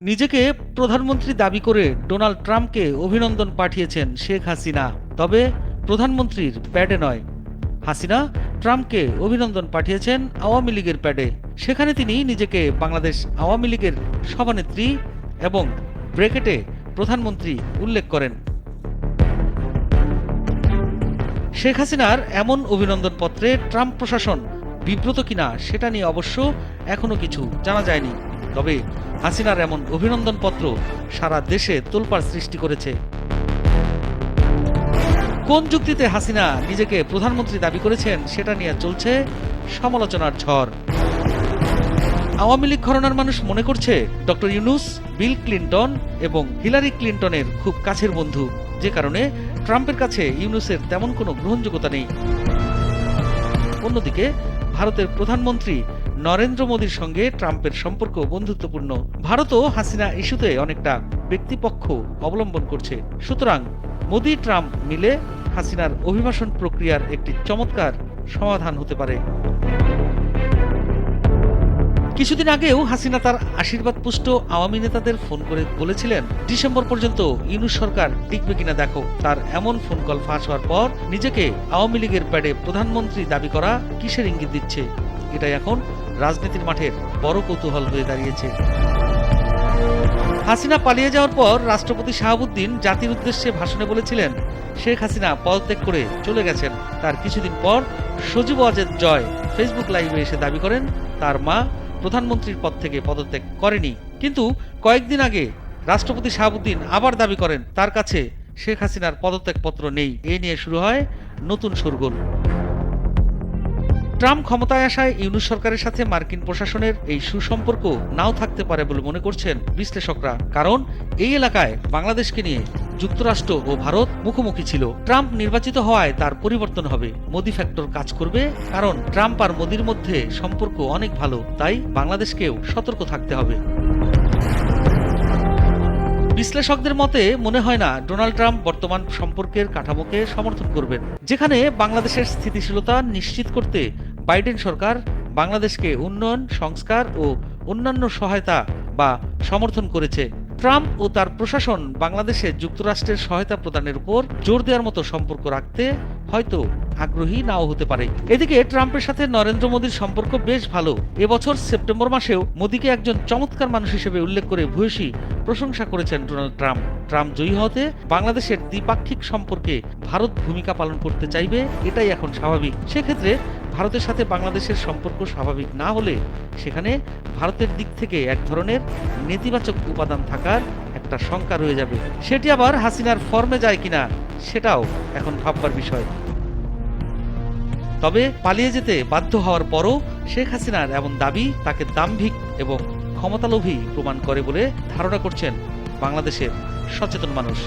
নিজেকে প্রধানমন্ত্রী দাবি করে ডোনাল্ড ট্রাম্পকে অভিনন্দন পাঠিয়েছেন শেখ হাসিনা। তবে প্রধানমন্ত্রীর প্যাডে নয়। হাসিনা ট্রাম্পকে অভিনন্দন পাঠিয়েছেন আওয়ামী লীগের প্যাডে। সেখানে তিনি নিজেকে বাংলাদেশ আওয়ামী লীগের সভানেত্রী এবং ব্রেকেটে প্রধানমন্ত্রী উল্লেখ করেন। শেখ হাসিনার এমন অভিনন্দন পত্রে ট্রাম্প প্রশাসন বিব্রত কিনা সেটা নিয়ে অবশ্য এখনও কিছু জানা যায়নি। তবে হাসিনার এমন অভিনন্দন পত্র সারা দেশে তোলপাড় সৃষ্টি করেছে। কোন যুক্তিতে হাসিনা নিজেকে প্রধানমন্ত্রী দাবি করেছেন সেটা নিয়ে চলছে সমালোচনার ঝড়। আওয়ামী লীগ ঘরনার মানুষ মনে করছে ডক্টর ইউনুস, বিল ক্লিন্টন এবং হিলারি ক্লিন্টনের খুব কাছের বন্ধু। যে কারণে ট্রাম্পের কাছে ইউনুসের তেমন কোনো গ্রহণযোগ্যতা নেই। অন্যদিকে ভারতের প্রধানমন্ত্রী নরেন্দ্র মোদীর সঙ্গে ট্রাম্পের সম্পর্ক বন্ধুত্বপূর্ণ। ভারতও হাসিনা ইস্যুতে অনেকটা ব্যক্তিপক্ষ অবলম্বন করছে। সুতরাং মোদী, ট্রাম্প মিলে হাসিনার অভিবাসন প্রক্রিয়ার একটি চমৎকার সমাধান হতে পারে। কিছুদিন আগেও হাসিনা তার আশীর্বাদ পুষ্ট আওয়ামী নেতাদের ফোন করে বলেছিলেন, ডিসেম্বর পর্যন্ত ইউনুস সরকার টিকবে কিনা দেখো। তার এমন ফোন কল ফাঁস হওয়ার পর নিজেকে আওয়ামী লীগের প্যাডে প্রধানমন্ত্রী দাবি করা কিসের ইঙ্গিত দিচ্ছে? এটাই এখন রাজনীতির মাঠের বড় কৌতূহল হয়ে দাঁড়িয়েছে। হাসিনা পালিয়ে যাওয়ার পর রাষ্ট্রপতি শাহাবুদ্দিন জাতির উদ্দেশ্যে ভাষণে বলেছিলেন, শেখ হাসিনা পদত্যাগ করে চলে গেছেন। তার কিছুদিন পর সজীব অজেদ জয় ফেসবুক লাইভে এসে দাবি করেন, তার মা প্রধানমন্ত্রীর পদ থেকে পদত্যাগ করেনি। কিন্তু কয়েকদিন আগে রাষ্ট্রপতি শাহাবুদ্দিন আবার দাবি করেন, তার কাছে শেখ হাসিনার পদত্যাগপত্র নেই। এ নিয়ে শুরু হয় নতুন শোরগোল। ট্রাম্প ক্ষমতায় আসায় ইউনুস সরকারের সাথে মার্কিন প্রশাসনের এই সুসম্পর্ক নাও থাকতে পারে বলে মনে করছেন বিশ্লেষকরা। কারণ এই এলাকায় বাংলাদেশকে নিয়ে যুক্তরাষ্ট্র ও ভারত মুখোমুখি ছিল। ট্রাম্প নির্বাচিত হওয়ায় তার পরিবর্তন হবে। মোদি ফ্যাক্টর কাজ করবে। কারণ ট্রাম্প আর মোদির মধ্যে সম্পর্ক অনেক ভালো। তাই বাংলাদেশকেও সতর্ক থাকতে হবে। বিশ্লেষকদের মতে, মনে হয় না, ডোনাল্ড ট্রাম্প বর্তমান সম্পর্কের কাঠামোকে সমর্থন করবেন। যেখানে বাংলাদেশের স্থিতিশীলতা নিশ্চিত করতে বাইডেন সরকার বাংলাদেশকে উন্নয়ন, সংস্কার ও অন্যান্য সহায়তা বা সমর্থন করেছে। ট্রাম্প ও তার প্রশাসন বাংলাদেশে যুক্তরাষ্ট্রের সহায়তা প্রদানের উপর জোর দেওয়ার মতো সম্পর্ক রাখতে হয়তো আগ্রহী নাও হতে পারে। এদিকে ট্রাম্পের সাথে নরেন্দ্র মোদীর সম্পর্ক বেশ ভালো। এবছর সেপ্টেম্বর মাসেও মোদীকে একজন চমৎকার মানুষ হিসেবে উল্লেখ করে ভূয়সী প্রশংসা করেছেন ডোনাল্ড ট্রাম্প। ট্রাম্প জয়ী হতে বাংলাদেশের দ্বিপাক্ষিক সম্পর্কে ভারত ভূমিকা পালন করতে চাইবে, এটাই এখন স্বাভাবিক। সেক্ষেত্রে ভারতের সাথে বাংলাদেশের সম্পর্ক স্বাভাবিক না হলে সেখানে ভারতের দিক থেকে এক ধরনের নেতিবাচক উপাদান থাকার একটা শঙ্কা রয়ে যাবে। সেটি আবার হাসিনার ফর্মে যায় কিনা সেটাও এখন ভাববার বিষয়। তবে পালিয়ে যেতে বাধ্য হওয়ার পরও শেখ হাসিনার এমন দাবি তাকে দাম্ভিক এবং ক্ষমতালোভী প্রমাণ করে বলে ধারণা করছেন বাংলাদেশের সচেতন মানুষ।